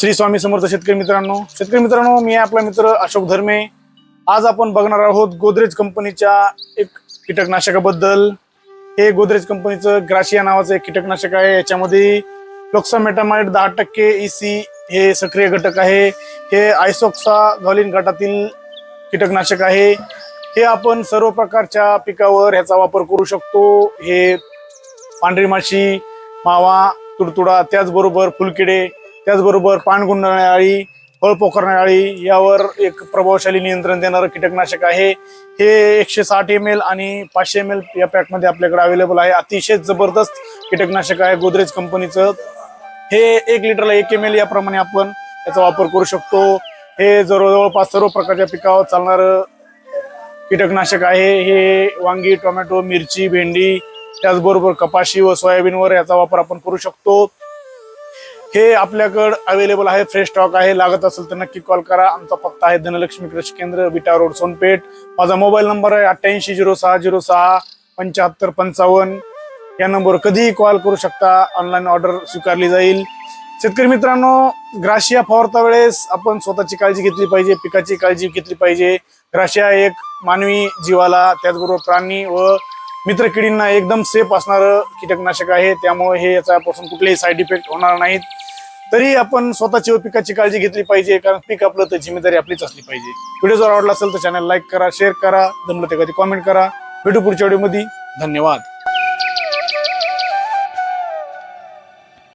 श्री स्वामी समर्थ शेतकरी मित्रांनो. शेतकरी मित्रांनो मी आपला मित्र अशोक धर्मे. आज आपण बघणार आहोत गोदरेज कंपनीच्या एक कीटकनाशकाबद्दल. हे गोदरेज कंपनीचं ग्राशिया नावाचं एक कीटकनाशक आहे. याच्यामध्ये फ्लोक्सामेटामाइड दहा टक्के इसी हे सक्रिय घटक आहे. हे आयसोक्सा झॉलिन गटातील कीटकनाशक आहे. हे आपण सर्व प्रकारच्या पिकावर ह्याचा वापर करू शकतो. हे पांढरी माशी मावा तुडतुडा त्याचबरोबर फुलकिडे त्याचबरोबर पान गुंडाळणारी अळी फळ पोखरणारी अळी यावर एक प्रभावशाली नियंत्रण देणारं कीटकनाशक आहे. हे एकशे साठ एम एल आणि पाचशे एम एल या पॅकमध्ये आपल्याकडे अवेलेबल आहे. अतिशय जबरदस्त कीटकनाशक आहे गोदरेज कंपनीचं. हे एक लिटरला एक एम एल याप्रमाणे आपण याचा वापर करू शकतो. हे जवळ जवळपास सर्व प्रकारच्या पिकावर चालणारं कीटकनाशक आहे. हे वांगी टोमॅटो मिरची भेंडी त्याचबरोबर कपाशी व सोयाबीनवर याचा वापर आपण करू शकतो. हे आपल्याकडं अवेलेबल आहे फ्रेश स्टॉक आहे लागत असेल तर नक्की कॉल करा. आमचा पत्ता आहे धनलक्ष्मी कृषी केंद्र विटा रोड सोनपेठ. माझा मोबाईल नंबर आहे अठ्ठ्याऐंशी झिरो सहा झिरो सहा पंच्याहत्तर पंचावन्न. या नंबरवर कधीही कॉल करू शकता. ऑनलाईन ऑर्डर स्वीकारली जाईल. शेतकरी मित्रांनो ग्राशिया फवारता वेळेस आपण स्वतःची काळजी घेतली पाहिजे पिकाची काळजी घेतली पाहिजे. ग्राशिया एक मानवी जीवाला त्याचबरोबर प्राणी व मित्र किडींना एकदम सेफ असणारं कीटकनाशक आहे. त्यामुळे हे याच्यापासून कुठलेही साईड इफेक्ट होणार नाहीत. तरी आपण स्वतःची व पिकाची काळजी घेतली पाहिजे कारण पीक आपलं तर जिम्मेदारी आपलीच असली पाहिजे. व्हिडिओ जर आवडला असेल तर चॅनल लाईक करा शेअर करा जमलं ते कधी कॉमेंट करा. भेटू पुढच्या व्हिडिओमध्ये धन्यवाद.